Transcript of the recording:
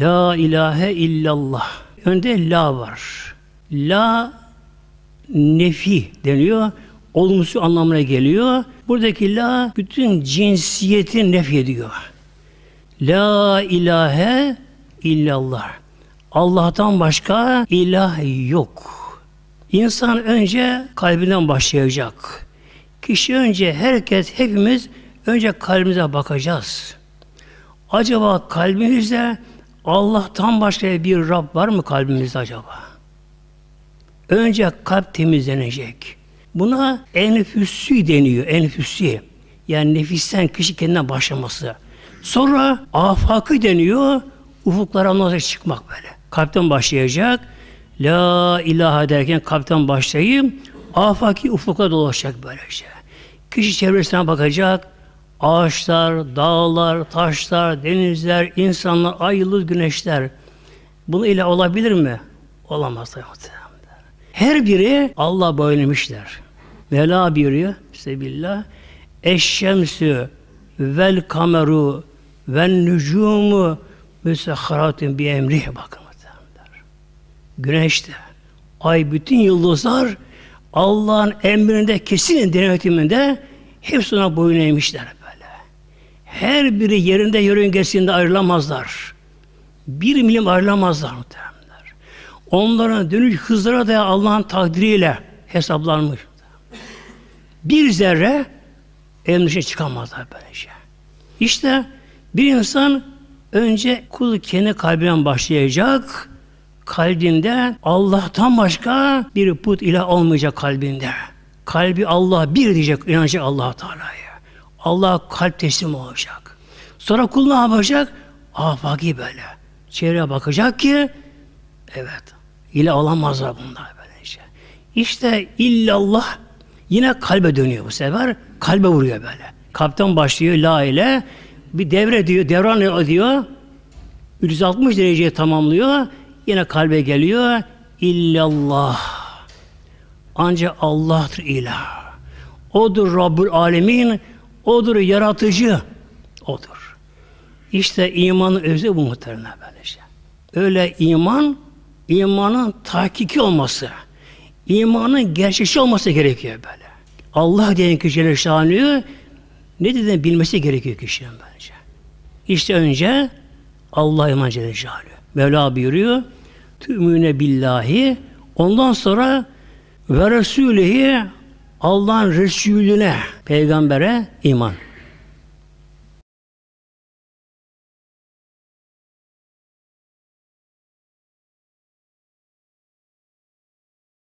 La ilahe illallah. Önde la var. La nefi deniyor. Olumsuz anlamına geliyor. Buradaki la bütün cinsiyeti nef ediyor. La ilahe illallah. Allah'tan başka ilah yok. İnsan önce kalbinden başlayacak. Kişi önce herkes hepimiz önce kalbimize bakacağız. Acaba kalbimizde Allah'tan başka bir Rab var mı kalbimizde acaba? Önce kalp temizlenecek. Buna enfüsü deniyor, enfüsü. Yani nefisten kişi kendinden başlaması. Sonra afakı deniyor, ufuklara nasıl çıkmak böyle. Kalpten başlayacak. La ilahe derken kalpten başlayıp afaki ufuka dolaşacak böylece. Kişi çevresine bakacak. Ağaçlar, dağlar, taşlar, denizler, insanlar, ay, yıldız, güneşler. Bunu ile olabilir mi? Olamaz. Her biri Allah boylamışlar. Vela buyuruyor. Sebillah. Eşşemsü vel kameru vel nücumu müsehharatun bi emrih bakın. muhtemelenler. Güneşte, ay bütün yıldızlar Allah'ın emrinde kesin denetiminde hepsi ona boyun eğmişler. Her biri yerinde yörüngesinde ayrılamazlar. Bir milim ayrılamazlar muhtemelenler. Onların dönüş hızları da Allah'ın takdiriyle hesaplanmış. Bir zerre dışına çıkamazlar böylece. İşte bir insan önce kul kendi kalbinden başlayacak. Kalbinde Allah'tan başka bir put ilah olmayacak kalbinde. Kalbi Allah bir diyecek, inanacak allah Teala'ya. Allah kalp teslim olacak. Sonra kul ne yapacak? Afaki böyle. Çevreye bakacak ki evet ilah olamazlar bunlar böylece. İşte illallah yine kalbe dönüyor bu sefer. Kalbe vuruyor böyle. Kalpten başlıyor la ile bir devre diyor, devran ediyor. 360 dereceye tamamlıyor. Yine kalbe geliyor. İllallah. Ancak Allah'tır ilah. Odur Rabbül Alemin. Odur yaratıcı. Odur. İşte imanın özü bu muhtemelen böylece. Öyle iman, imanın tahkiki olması, imanın gerçekçi olması gerekiyor böyle. Allah diyen kişinin şanı ne dediğini bilmesi gerekiyor kişinin bence. İşte önce Allah iman Celle. Mevla buyuruyor. Tümüne billahi. Ondan sonra ve Resulihi Allah'ın Resulüne, peygambere iman.